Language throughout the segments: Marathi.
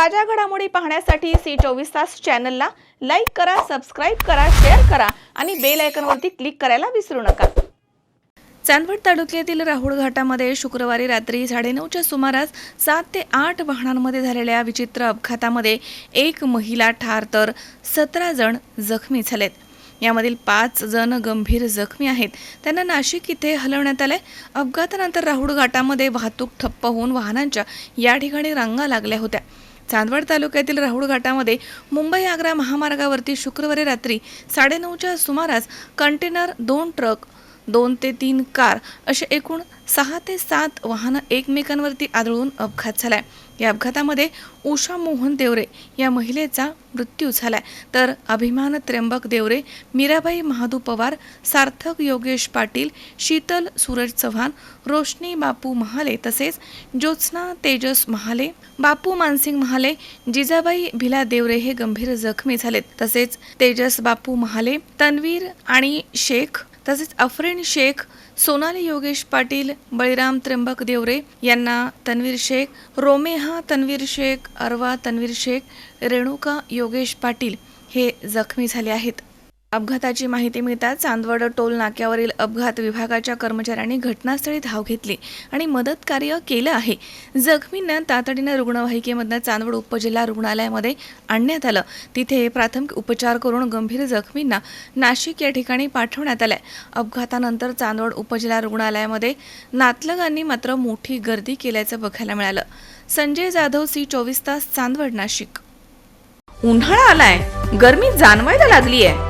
ताज्या घडामोडी पाहण्यासाठी सी चोवीस तास चॅनलला लाईक करा सबस्क्राईब करा शेअर करा आणि बेल आयकॉनवरती क्लिक करायला विसरू नका. चांदवड तालुक्यातील राहुळ घाटामध्ये शुक्रवारी रात्री साडेनऊच्या सुमारास सात ते आठ वाहनांमध्ये झालेल्या विचित्र अपघातामध्ये एक महिला ठार तर सतरा जण जखमी झालेत. यामधील पाच जण गंभीर जखमी आहेत. त्यांना नाशिक इथे हलवण्यात आले अपघातानंतर राहुळ घाटामध्ये वाहतूक ठप्प होऊन वाहनांच्या या ठिकाणी रांगा लागल्या होत्या. चांदवड तालुक्यातील राहुळ घाटामध्ये मुंबई आग्रा महामार्गावरती शुक्रवारी रात्री साडेनऊच्या सुमारास कंटेनर दोन ट्रक दोन ते तीन कार असे एकूण सहा ते सात वाहनं एकमेकांवरती आदळून अपघात झालाय. या अपघातामध्ये उषा मोहन देवरे या महिलेचा मृत्यू झालाय. तर अभिमान त्र्यंबक देवरे मीराबाई महादू पवार सार्थक योगेश पाटील शीतल सूरज चव्हाण रोशनी बापू महाले तसेच ज्योत्स्ना तेजस महाले बापू मानसिंग महाले जिजाबाई भिला देवरे हे गंभीर जखमी झालेत. तसेच तेजस बापू महाले तन्वीर आणि शेख तसेच अफरीन शेख सोनाली योगेश पाटील बळीराम त्र्यंबक देवरे यांना तन्वीर शेख रोमेहा तन्वीर शेख अरवा तन्वीर शेख रेणुका योगेश पाटील हे जखमी झाले आहेत. अपघाताची माहिती मिळताच चांदवड टोल नाक्यावरील अपघात विभागाच्या कर्मचाऱ्यांनी घटनास्थळी धाव घेतली आणि मदत कार्य केलं आहे. जखमींना तातडीनं रुग्णवाहिकेमधनं चांदवड उपजिल्हा रुग्णालयामध्ये आणण्यात आलं. तिथे प्राथमिक उपचार करून गंभीर जखमींना नाशिक या ठिकाणी पाठवण्यात आलंय. अपघातानंतर चांदवड उपजिल्हा रुग्णालयामध्ये नातलगांनी मात्र मोठी गर्दी केल्याचं बघायला मिळालं. संजय जाधव सी चोवीस तास चांदवड नाशिक. उन्हाळा आलाय. गर्मी जाणवायला आहे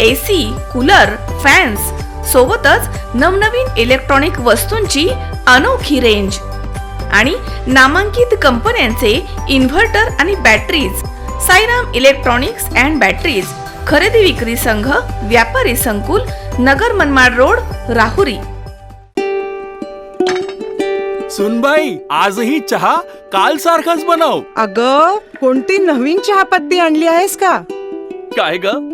एसी कूलर फॅन्स सोबतच नवनवीन इलेक्ट्रॉनिक वस्तूंची अनोखी रेंज. आणि नामांकित कंपन्यांचे इन्व्हर्टर आणि batteries. Sairam electronics and batteries खरेदी विक्री संघ व्यापारी संकुल नगर मनमाड रोड राहुरी. सुनबाई आजही चहा काल सारखाच बनव. अग कोणती नवीन चहापत्ती आणली आहेस का? काय ग?